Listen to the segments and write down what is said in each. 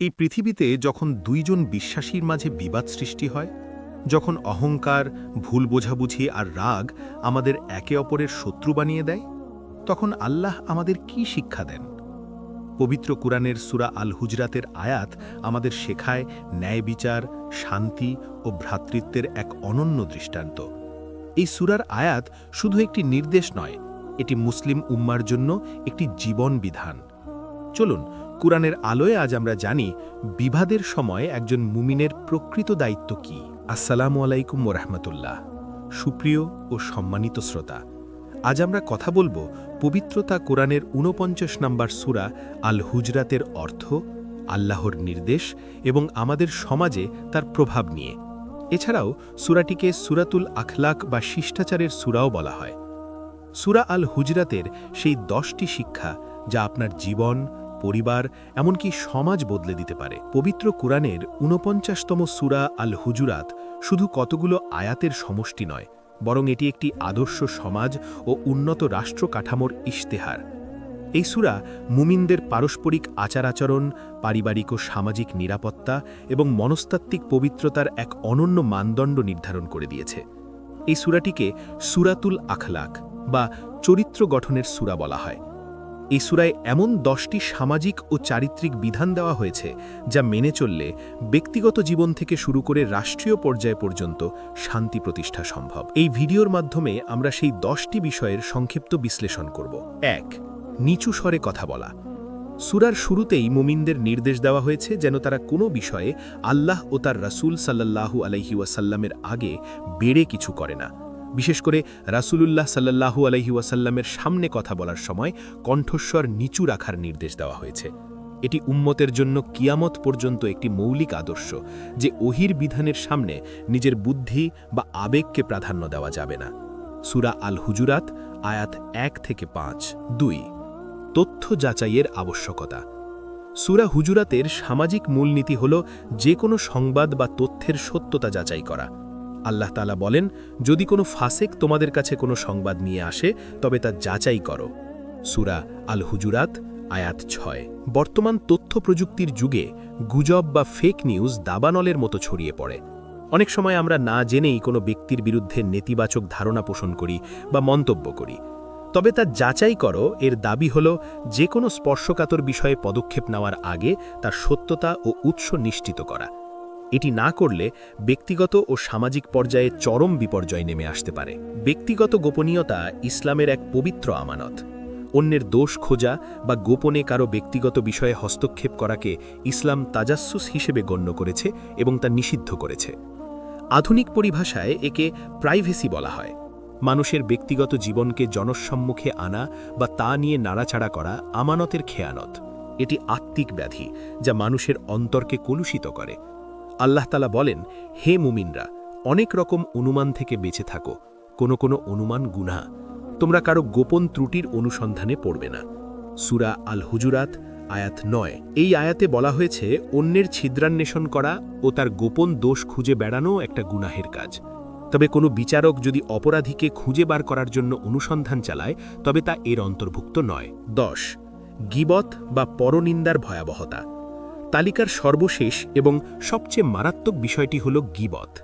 এই পৃথিবীতে যখন দুইজন বিশ্বাসীর মাঝে বিবাদ সৃষ্টি হয়, যখন অহংকার, ভুল বোঝাবুঝি আর রাগ আমাদের একে অপরের শত্রু বানিয়ে দেয়, তখন আল্লাহ আমাদের কি শিক্ষা দেন? পবিত্র কুরআনের সুরা আল হুজরাতের আয়াত আমাদের শেখায় ন্যায় বিচার, শান্তি ও ভ্রাতৃত্বের এক অনন্য দৃষ্টান্ত। এই সুরার আয়াত শুধু একটি নির্দেশ নয়, এটি মুসলিম উম্মার জন্য একটি জীবন বিধান। চলুন কুরআনের আলোয় আজ আমরা জানি, বিবাদের সময় একজন মুমিনের প্রকৃত দায়িত্ব কি। আসসালামু আলাইকুম ওরহমতুল্লাহ সুপ্রিয় ও সম্মানিত শ্রোতা, আজ আমরা কথা বলব পবিত্রতা কোরআনের ঊনপঞ্চাশ নম্বর সুরা আল হুজরাতের অর্থ, আল্লাহর নির্দেশ এবং আমাদের সমাজে তার প্রভাব নিয়ে। এছাড়াও সুরাটিকে সুরাতুল আখলাক বা শিষ্টাচারের সুরাও বলা হয়। সুরা আল হুজরাতের সেই দশটি শিক্ষা যা আপনার জীবন পরিবার, এমনকি সমাজ বদলে দিতে পারে। পবিত্র কুরআনের ঊনপঞ্চাশতম সুরা আল হুজুরাত শুধু কতগুলো আয়াতের সমষ্টি নয়, বরং এটি একটি আদর্শ সমাজ ও উন্নত রাষ্ট্র কাঠামোর ইশতেহার। এই সুরা মুমিনদের পারস্পরিক আচার আচরণ পারিবারিক ও সামাজিক নিরাপত্তা এবং মনস্তাত্ত্বিক পবিত্রতার এক অনন্য মানদণ্ড নির্ধারণ করে দিয়েছে। এই সুরাটিকে সুরাতুল আখলাক বা চরিত্র গঠনের সুরা বলা হয়। এই সুরায় এমন দশটি সামাজিক ও চারিত্রিক বিধান দেওয়া হয়েছে যা মেনে চললে ব্যক্তিগত জীবন থেকে শুরু করে রাষ্ট্রীয় পর্যায় পর্যন্ত শান্তি প্রতিষ্ঠা সম্ভব। এই ভিডিওর মাধ্যমে আমরা সেই দশটি বিষয়ের সংক্ষিপ্ত বিশ্লেষণ করব। এক, নিচু স্বরে কথা বলা। সুরার শুরুতেই মুমিনদের নির্দেশ দেওয়া হয়েছে যেন তারা কোনো বিষয়ে আল্লাহ ও তার রাসূল সাল্লাল্লাহু আলাইহি ওয়াসাল্লামের আগে বেড়ে কিছু করে না। বিশেষ করে রাসুলুল্লাহ সাল্লাল্লাহু আলহি ওয়াসাল্লামের সামনে কথা বলার সময় কণ্ঠস্বর নিচু রাখার নির্দেশ দেওয়া হয়েছে। এটি উম্মতের জন্য কিয়ামত পর্যন্ত একটি মৌলিক আদর্শ যে ওহির বিধানের সামনে নিজের বুদ্ধি বা আবেগকে প্রাধান্য দেওয়া যাবে না। সুরা আল হুজুরাত আয়াত এক থেকে পাঁচ, দুই। তথ্য যাচাইয়ের আবশ্যকতা। সুরা হুজুরাতের সামাজিক মূলনীতি হল যে কোনো সংবাদ বা তথ্যের সত্যতা যাচাই করা। আল্লাহ তালা বলেন, যদি কোনো ফাসেক তোমাদের কাছে কোনো সংবাদ নিয়ে আসে, তবে তা যাচাই করো। সুরা আল হুজুরাত আয়াত ছয়। বর্তমান তথ্য প্রযুক্তির যুগে গুজব বা ফেক নিউজ দাবানলের মতো ছড়িয়ে পড়ে। অনেক সময় আমরা না জেনেই কোনো ব্যক্তির বিরুদ্ধে নেতিবাচক ধারণা পোষণ করি বা মন্তব্য করি। তবে তা যাচাই করো, এর দাবি হল যে কোনো স্পর্শকাতর বিষয়ে পদক্ষেপ নেওয়ার আগে তার সত্যতা ও উৎস নিশ্চিত করা। এটি না করলে ব্যক্তিগত ও সামাজিক পর্যায়ে চরম বিপর্যয় নেমে আসতে পারে। ব্যক্তিগত গোপনীয়তা ইসলামের এক পবিত্র আমানত। অন্যের দোষ খোঁজা বা গোপনে কারও ব্যক্তিগত বিষয়ে হস্তক্ষেপ করাকে ইসলাম তাজাসুস হিসেবে গণ্য করেছে এবং তা নিষিদ্ধ করেছে। আধুনিক পরিভাষায় একে প্রাইভেসি বলা হয়। মানুষের ব্যক্তিগত জীবনকে জনসম্মুখে আনা বা তা নিয়ে নাড়াচাড়া করা আমানতের খেয়ানত। এটি আত্মিক ব্যাধি, যা মানুষের অন্তরকে কলুষিত করে। আল্লাহ তালা বলেন, হে মুমিনরা, অনেক রকম অনুমান থেকে বেঁচে থাকো। কোনো কোনো অনুমান গুনা তোমরা কারও গোপন ত্রুটির অনুসন্ধানে পড়বে না। সুরা আল হুজুরাত আয়াত নয়। এই আয়াতে বলা হয়েছে, অন্যের ছিদ্রান্বেষণ করা ও তার গোপন দোষ খুঁজে বেড়ানো একটা গুনাহের কাজ। তবে কোনো বিচারক যদি অপরাধীকে খুঁজে বার করার জন্য অনুসন্ধান চালায়, তবে তা এর অন্তর্ভুক্ত নয়। দশ। গিবত বা পরনিন্দার ভয়াবহতা। তালিকার সর্বশেষ এবং সবচেয়ে মারাত্মক বিষয়টি হল গিবত।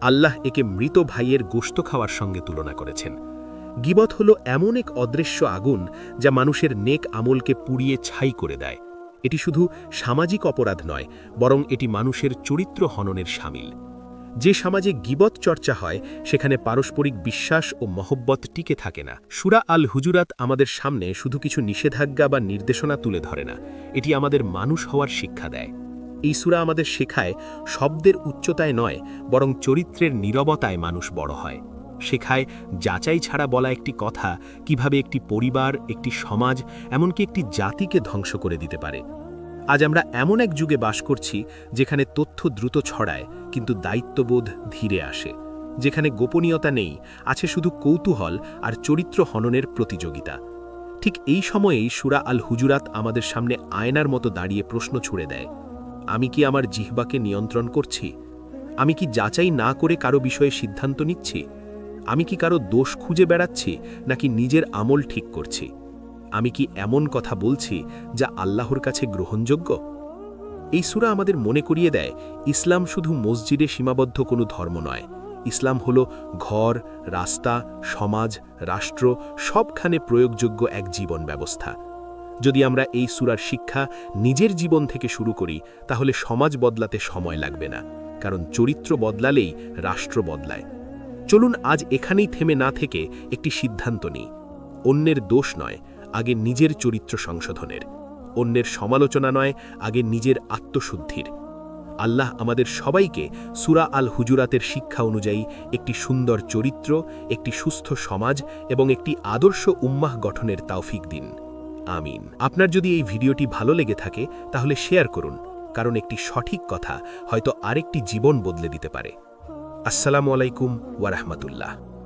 আল্লাহ একে মৃত ভাইয়ের গোস্ত খাওয়ার সঙ্গে তুলনা করেছেন। গিবত হল এমন এক অদৃশ্য আগুন যা মানুষের নেক আমলকে পুড়িয়ে ছাই করে দেয়। এটি শুধু সামাজিক অপরাধ নয়, বরং এটি মানুষের চরিত্র হননের সামিল। যে সমাজে গিবত চর্চা হয়, সেখানে পারস্পরিক বিশ্বাস ও মহব্বত টিকে থাকে না। সুরা আল হুজুরাত আমাদের সামনে শুধু কিছু নিষেধাজ্ঞা বা নির্দেশনা তুলে ধরে না, এটি আমাদের মানুষ হওয়ার শিক্ষা দেয়। এই সুরা আমাদের শেখায় শব্দের উচ্চতায় নয়, বরং চরিত্রের নীরবতায় মানুষ বড় হয়। শেখায় যাচাই ছাড়া বলা একটি কথা কীভাবে একটি পরিবার, একটি সমাজ, এমনকি একটি জাতিকে ধ্বংস করে দিতে পারে। আজ আমরা এমন এক যুগে বাস করছি যেখানে তথ্য দ্রুত ছড়ায়, কিন্তু দায়িত্ববোধ ধীরে আসে। যেখানে গোপনীয়তা নেই, আছে শুধু কৌতূহল আর চরিত্র হননের প্রতিযোগিতা। ঠিক এই সময়েই সুরা আল হুজুরাত আমাদের সামনে আয়নার মতো দাঁড়িয়ে প্রশ্ন ছুড়ে দেয়, আমি কি আমার জিহ্বাকে নিয়ন্ত্রণ করছি? আমি কি যাচাই না করে কারও বিষয়ে সিদ্ধান্ত নিচ্ছি? আমি কি কারও দোষ খুঁজে বেড়াচ্ছি, নাকি নিজের আমল ঠিক করছি? আমি কি এমন কথা বলছি যা আল্লাহর কাছে গ্রহণযোগ্য? এই সূরা আমাদের মনে করিয়ে দেয়, ইসলাম শুধু মসজিদে সীমাবদ্ধ কোনো ধর্ম নয়। ইসলাম হলো ঘর, রাস্তা, সমাজ, রাষ্ট্র, সবখানে প্রয়োগযোগ্য এক জীবন ব্যবস্থা। যদি আমরা এই সূরার শিক্ষা নিজের জীবন থেকে শুরু করি, তাহলে সমাজ বদলাতে সময় লাগবে না, কারণ চরিত্র বদলালেই রাষ্ট্র বদলায়। চলুন আজ এখানেই থেমে না থেকে একটি সিদ্ধান্ত নিই। অন্যের দোষ নয় আগে নিজের চরিত্র সংশোধনের, অন্যের সমালোচনা নয়, আগে নিজের আত্মশুদ্ধির। আল্লাহ আমাদের সবাইকে সুরা আল হুজুরাতের শিক্ষা অনুযায়ী একটি সুন্দর চরিত্র, একটি সুস্থ সমাজ এবং একটি আদর্শ উম্মাহ গঠনের তাওফিক দিন। আমিন। আপনার যদি এই ভিডিওটি ভালো লেগে থাকে, তাহলে শেয়ার করুন, কারণ একটি সঠিক কথা হয়তো আরেকটি জীবন বদলে দিতে পারে। আসসালামু আলাইকুম ওয়ারহমতুল্লাহ